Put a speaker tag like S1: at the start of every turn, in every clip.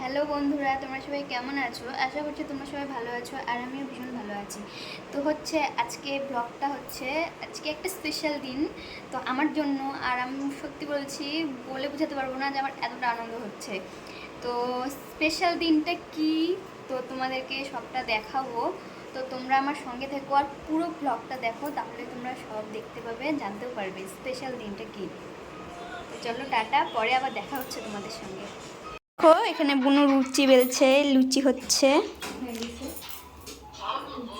S1: Hello বন্ধুরা, তোমরা সবাই কেমন আছো? আশা করছি তোমরা সবাই ভালো আছো আর আমিও ভীষণ ভালো আছি। তো হচ্ছে আজকে ব্লগটা হচ্ছে আজকে একটা স্পেশাল দিন। তো আমার জন্য আর আমি সত্যি বলছি, বলে বোঝাতে পারব না যে আমার এতটা আনন্দ হচ্ছে। তো স্পেশাল দিনটা কি? তো তোমাদেরকে সবটা দেখাবো। তো তোমরা আমার সঙ্গে থেকো আর পুরো ব্লগটা দেখো, তাহলে তোমরা সব দেখতে পাবে, জানতেও পারবে স্পেশাল দিনটা কি। তো চলো টাটা, পরে আবার দেখা হচ্ছে তোমাদের সঙ্গে। দেখো এখানে বুনো লুচি বেলছে লুচি হচ্ছে।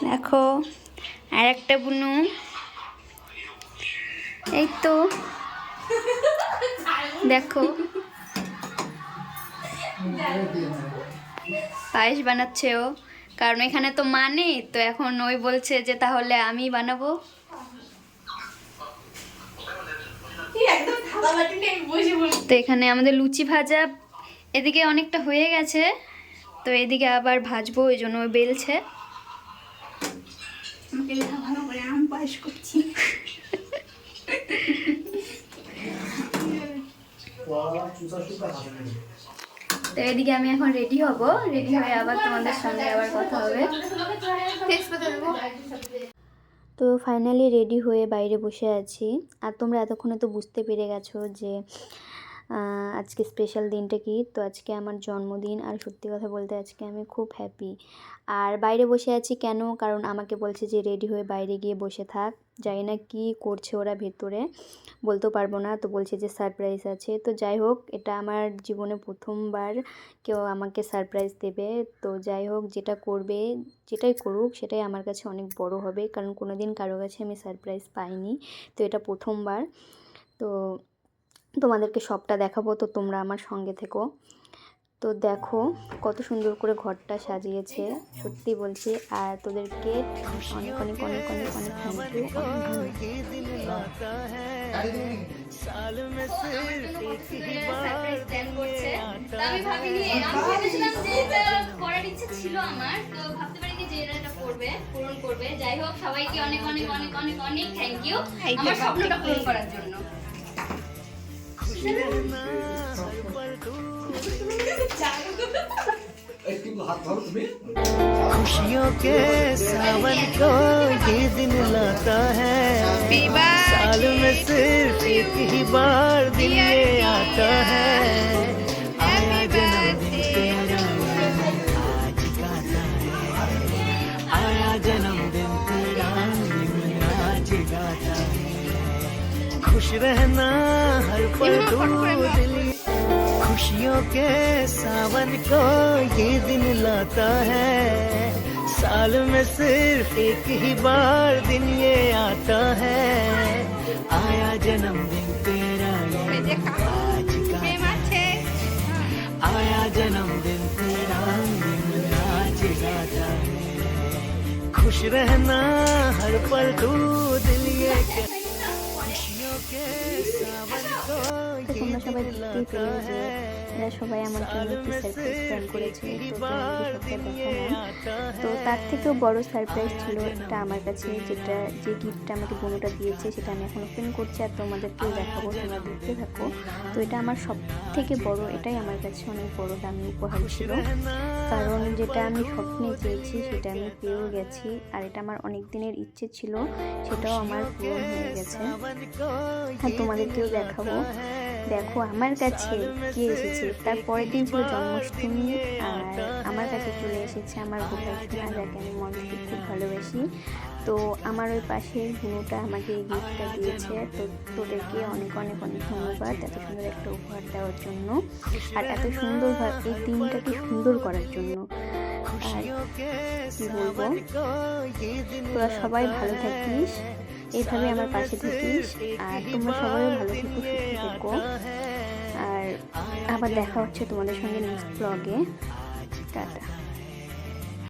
S1: দেখো আর একটা বুনু। এই তো। দেখো। পায়েস বানাচ্ছে ও। কারণ এখানে তো মা নেই তো এখন ওই বলছে যে তাহলে আমি বানাবো। তো এখানে আমাদের লুচি ভাজা এদিকে অনেকটা হয়ে গেছে তো এদিকে আবার ভাজবো ওই জন্য বেলছে।
S2: আমাকে লেখা ভালো করে আম পায়েস করছি।
S1: তো এদিকে আমি এখন রেডি হব রেডি হয়ে আবার তোমাদের সঙ্গে আবার কথা হবে। তো ফাইনালি রেডি হয়ে বাইরে বসে আছি। আর তোমরা এতক্ষণে তো বুঝতে পেরে গেছো যে আজকে স্পেশাল দিনটা কি? তো আজকে আমার জন্মদিন। আর সত্যি কথা বলতে আজকে আমি খুব হ্যাপি আর বাইরে বসে আছি কেন? কারণ আমাকে বলছে যে রেডি হয়ে বাইরে গিয়ে বসে থাক। জানি না কি করছে ওরা ভেতরে। বলতেও পারব না। তো বলছে যে সারপ্রাইজ আছে। তো যাই হোক, এটা আমার জীবনে প্রথমবার কেউ আমাকে সারপ্রাইজ দেবে। তো যাই হোক, যেটা করবে, যেটাই করুক, সেটাই আমার কাছে অনেক বড় হবে। কারণ কোনো দিন কারও কাছে আমি সারপ্রাইজ পাইনি। তো এটা প্রথমবার। তো তোমাদেরকে সবটা দেখাবো তো তোমরা আমার সঙ্গে থেকো। তো দেখো কত সুন্দর করে ঘরটা সাজিয়েছে সত্যি বলছি। আর তোদেরকে অনেক অনেক অনেক অনেক অনেক যাই হোক সবাইকে অনেক অনেক অনেক অনেক অনেক থ্যাংক ইউ আমার স্বপ্নটা পূরণ করার জন্য।
S3: खुशियों के सावन को ये दिन लाता है। साल में सिर्फ़ एक ही बार दिन ये आता है। खुश रहना हर पल तू दिल। खुशियों के सावन को ये दिन लाता है। साल में सिर्फ़ एक ही बार दिन ये आता है। आया जन्मदिन तेरा ये आज का आया जन्मदिन तेरा दिन आज गाता है खुश रहना हर पल तू दिल ये
S1: 他
S3: 从
S1: 哪上
S3: 面
S1: 第
S3: 一
S1: 次迎
S3: 接？
S1: বাচ্চারা সবাই আমার জন্য একটি সারপ্রাইজ প্ল্যান তো তার থেকেও বড় সারপ্রাইজ ছিল এটা আমার কাছে, যেটা, যে গিফটটা আমাকে বোনটা দিয়েছে, সেটা আমি এখন ওপেন করছি আর তোমাদেরকেও দেখাবো, তোমরা দেখতে থাকো। তো এটা আমার সব থেকে বড়, এটাই আমার কাছে অনেক বড় দামি উপহার ছিল। কারণ যেটা আমি স্বপ্নে চেয়েছি সেটা আমি পেয়েও গেছি, আর এটা আমার অনেক দিনের ইচ্ছে ছিল, সেটাও আমার পূরণ হয়ে গেছে। আর তোমাদেরকেও দেখাবো। দেখো, আমার কাছে কে এসেছে। তার পরের দিন ছিল জন্মাষ্টমী, আর আমার কাছে চলে এসেছে আমার গোপাল সোনা যাকে আমি মন থেকে খুব ভালোবাসি। তো আমার ওই পাশের বুনোটা আমাকে এই গিফটটা দিয়েছে। তো তোদেরকে অনেক অনেক অনেক ধন্যবাদ এত সুন্দর একটা উপহার দেওয়ার জন্য। আর এত সুন্দর এই দিনটাকে সুন্দর করার জন্য। আর কি বলব? তোরা সবাই ভালো থাকিস। এইভাবে আমার পাশে থাকিস। আর তোমরা সবাই ভালো থেকো, সুস্থ থেকো। আর আবার দেখা হচ্ছে তোমাদের সঙ্গে নেক্সট ব্লগে টাটা।